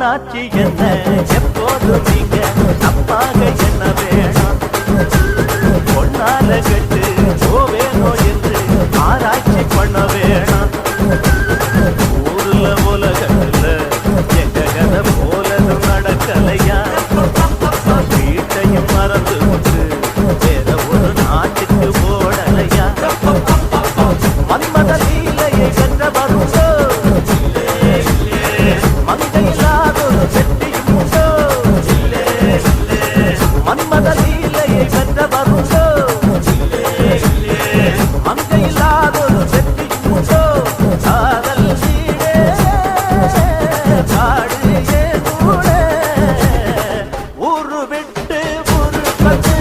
பொன்னாச்சி என்ன? எப்போது நீங்க தப்பாக என்ன வேணாம்? பொன்னால கட்டு போவேனோ என்று ஆராய்ச்சி பண்ண வேணாம். ஊர்ல உலகத்துல எங்க கதை போலதும் நடக்கலையா? வீட்டையும் மறந்து வேற ஒரு நாட்டுக்கு போடலையா? மன்மத லீலையை சென்ற வருஷோ மங்கையில் மன்மத லீலையை பெற்றவருண்டோ? அங்கே இல்லாதொரு செட்டி உண்டோ காதல் நீடே பாடியே கூட ஊரு விட்டு ஊரு பச்சை